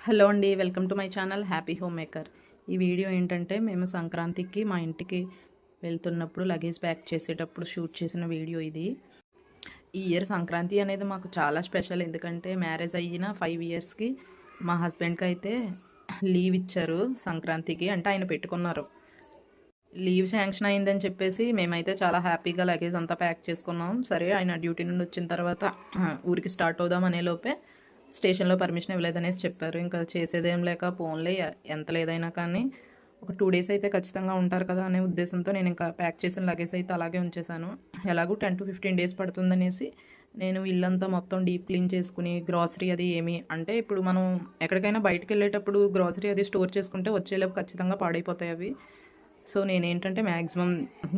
Hello అండి welcome to my channel happy homemaker. ఈ video ఏంటంటే మేము సంక్రాంతికి మా ఇంటికి వెళ్తున్నప్పుడు లగేజ్ ప్యాక్ చేసేటప్పుడు షూట్ చేసిన వీడియో ఇది. ఈ ఇయర్ సంక్రాంతి అనేది మాకు చాలా స్పెషల్. ఎందుకంటే మ్యారేజ్ అయిన ఫైవ్ ఇయర్స్కి మా హస్బెండ్కి అయితే లీవ్ ఇచ్చారు సంక్రాంతికి. అంటే ఆయన పెట్టుకున్నారు. లీవ్ శాంక్షన్ అయిందని చెప్పేసి మేమైతే చాలా హ్యాపీగా లగేజ్ అంతా ప్యాక్ చేసుకున్నాం. సరే ఆయన డ్యూటీ నుండి వచ్చిన తర్వాత ఊరికి స్టార్ట్ అవుదాం అనే లోపే స్టేషన్లో పర్మిషన్ ఇవ్వలేదనేసి చెప్పారు. ఇంకా చేసేదేం లేక ఫోన్లే ఎంత లేదైనా కానీ ఒక టూ డేస్ అయితే ఖచ్చితంగా ఉంటారు కదా అనే ఉద్దేశంతో నేను ఇంకా ప్యాక్ చేసిన లగేజ్ అయితే అలాగే ఉంచేశాను. ఎలాగో టెన్ టు ఫిఫ్టీన్ డేస్ పడుతుందనేసి నేను ఇల్లంతా మొత్తం డీప్ క్లీన్ చేసుకుని గ్రాసరీ అది ఏమి అంటే ఇప్పుడు మనం ఎక్కడికైనా బయటకు వెళ్ళేటప్పుడు గ్రాసరీ అది స్టోర్ చేసుకుంటే వచ్చేలోపు ఖచ్చితంగా పాడైపోతాయి అవి. సో నేనేంటంటే మ్యాక్సిమం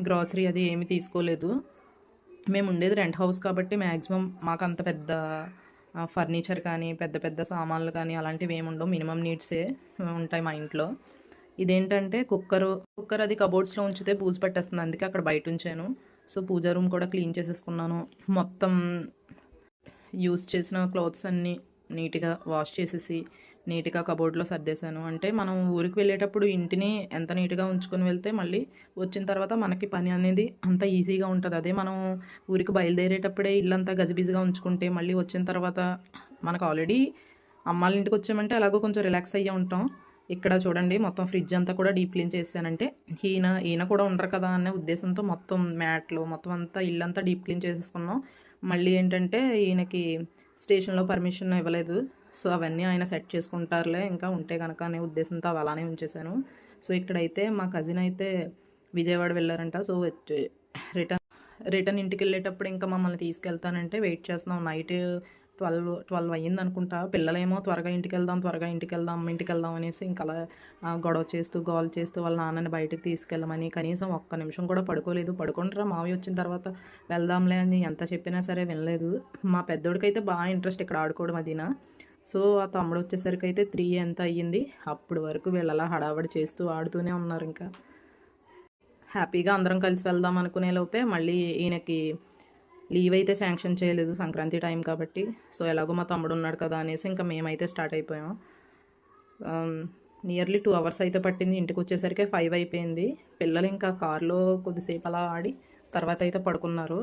గ్రాసరీ అది ఏమి తీసుకోలేదు. మేము ఉండేది రెంట్ హౌస్ కాబట్టి మ్యాక్సిమం మాకు అంత పెద్ద ఫర్నిచర్ కానీ పెద్ద పెద్ద సామాన్లు కానీ అలాంటివి ఏమి ఉండవు. మినిమం నీడ్సే ఉంటాయి మా ఇంట్లో. ఇదేంటంటే కుక్కరు కుక్కర్ అది కబోర్డ్స్లో ఉంచితే పూజ పెట్టేస్తుంది. అందుకే అక్కడ బయట ఉంచాను. సో పూజ రూమ్ కూడా క్లీన్ చేసేసుకున్నాను. మొత్తం యూస్ చేసిన క్లాత్స్ అన్నీ నీట్గా వాష్ చేసేసి నీట్గా కబోర్డ్లో సర్దేశాను. అంటే మనం ఊరికి వెళ్ళేటప్పుడు ఇంటిని ఎంత నీట్గా ఉంచుకొని వెళ్తే మళ్ళీ వచ్చిన తర్వాత మనకి పని అనేది అంత ఈజీగా ఉంటుంది. అదే మనం ఊరికి బయలుదేరేటప్పుడే ఇల్లంతా గజిబిజిగా ఉంచుకుంటే మళ్ళీ వచ్చిన తర్వాత మనకు ఆల్రెడీ అమ్మాళ్ళ ఇంటికి వచ్చామంటే అలాగో కొంచెం రిలాక్స్ అయ్యే ఉంటాం. ఇక్కడ చూడండి మొత్తం ఫ్రిడ్జ్ అంతా కూడా డీప్ క్లీన్ చేశానంటే ఈయన ఈయన కూడా ఉండరు కదా అనే ఉద్దేశంతో మొత్తం మ్యాట్లు మొత్తం అంతా ఇల్లంతా డీప్ క్లీన్ చేసేసుకున్నాం. మళ్ళీ ఏంటంటే ఈయనకి స్టేషన్లో పర్మిషన్ ఇవ్వలేదు. సో అవన్నీ ఆయన సెట్ చేసుకుంటారులే ఇంకా ఉంటే కనుక అనే ఉద్దేశంతో అవి అలానే ఉంచేశాను. సో ఇక్కడైతే మా కజిన్ అయితే విజయవాడ వెళ్ళారంట. సో రిటర్న్ రిటర్న్ ఇంటికి వెళ్ళేటప్పుడు ఇంకా మమ్మల్ని తీసుకెళ్తానంటే వెయిట్ చేస్తున్నాం. నైట్ ట్వెల్వ్ ట్వెల్వ్ అయ్యింది అనుకుంటా పిల్లలేమో త్వరగా ఇంటికి వెళ్దాం త్వరగా ఇంటికి వెళ్దాం అమ్మ ఇంటికి వెళ్దాం అనేసి ఇంకా అలా గొడవ చేస్తూ గోల్ చేస్తూ వాళ్ళ నాన్నని బయటకు తీసుకెళ్ళమని కనీసం ఒక్క నిమిషం కూడా పడుకోలేదు. పడుకుంటారా మావి వచ్చిన తర్వాత వెళ్దాంలే అని ఎంత చెప్పినా సరే వినలేదు. మా పెద్దోడికైతే బాగా ఇంట్రెస్ట్ ఇక్కడ ఆడుకోవడం అదినా సో ఆ తమ్ముడు వచ్చేసరికి అయితే త్రీ ఎంత అయ్యింది? అప్పుడు వరకు వీళ్ళు అలా హడావడి చేస్తూ ఆడుతూనే ఉన్నారు ఇంకా. హ్యాపీగా అందరం కలిసి వెళ్దాం అనుకునే లోపే మళ్ళీ ఈయనకి లీవ్ అయితే శాంక్షన్ చేయలేదు సంక్రాంతి టైం కాబట్టి. సో ఎలాగో మా తమ్ముడు ఉన్నాడు కదా అనేసి ఇంకా మేమైతే స్టార్ట్ అయిపోయాం. నియర్లీ టూ అవర్స్ అయితే పట్టింది. ఇంటికి వచ్చేసరికి ఫైవ్ అయిపోయింది. పిల్లలు ఇంకా కార్లో కొద్దిసేపు అలా ఆడి తర్వాత అయితే పడుకున్నారు.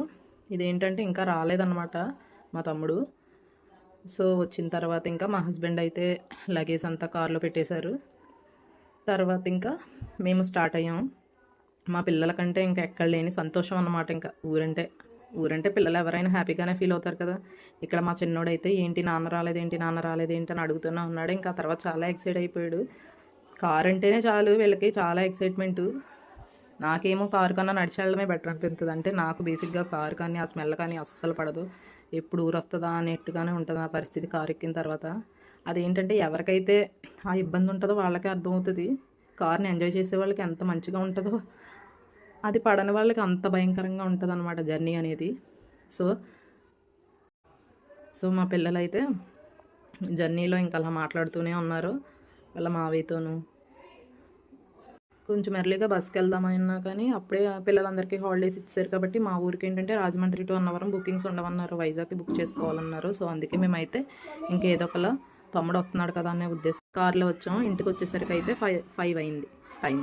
ఇదేంటంటే ఇంకా రాలేదన్నమాట మా తమ్ముడు. సో వచ్చిన తర్వాత ఇంకా మా హస్బెండ్ అయితే లగేజ్ అంతా కార్లో పెట్టేశారు. తర్వాత ఇంకా మేము స్టార్ట్ అయ్యాం. మా పిల్లల కంటే ఇంకా ఎక్కడ లేని సంతోషం అన్నమాట ఇంకా. ఊరంటే ఊరంటే పిల్లలు ఎవరైనా హ్యాపీగానే ఫీల్ అవుతారు కదా. ఇక్కడ మా చిన్నోడైతే ఏంటి నాన్న రాలేదు ఏంటి నాన్న రాలేదు ఏంటి అని అడుగుతూనే ఉన్నాడు. ఇంకా తర్వాత చాలా ఎక్సైట్ అయిపోయాడు. కార్ అంటేనే చాలు వీళ్ళకి చాలా ఎక్సైట్మెంటు. నాకేమో కారు కన్నా నడిచి వెళ్ళడమే బెటర్ అనిపిస్తుంది అంటే నాకు బేసిక్గా కారు కానీ ఆ స్మెల్ కానీ అస్సలు పడదు. ఎప్పుడు ఊరు వస్తుందా అన్నట్టుగానే ఉంటుంది ఆ పరిస్థితి కారు ఎక్కిన తర్వాత. అదేంటంటే ఎవరికైతే ఆ ఇబ్బంది ఉంటుందో వాళ్ళకే అర్థమవుతుంది. కార్ని ఎంజాయ్ చేసే వాళ్ళకి ఎంత మంచిగా ఉంటుందో అది పడని వాళ్ళకి అంత భయంకరంగా ఉంటుంది అనమాట జర్నీ అనేది. సో సో మా పిల్లలైతే జర్నీలో ఇంకా అలా మాట్లాడుతూనే ఉన్నారు. వాళ్ళ మావితోనూ కొంచెం ఎర్లీగా బస్కి వెళ్దామన్నా కానీ అప్పుడే పిల్లలందరికీ హాలిడేస్ ఇచ్చారు కాబట్టి మా ఊరికి ఏంటంటే రాజమండ్రి టు అన్నవరం బుకింగ్స్ ఉండవన్నారు. వైజాగ్కి బుక్ చేసుకోవాలన్నారు. సో అందుకే మేమైతే ఇంకేదో ఒకలా తమ్ముడు వస్తున్నాడు కదా అనే ఉద్దేశం కార్లో వచ్చాం ఇంటికి వచ్చేసరికి అయితే ఫైవ్ ఫైవ్ అయింది. టైం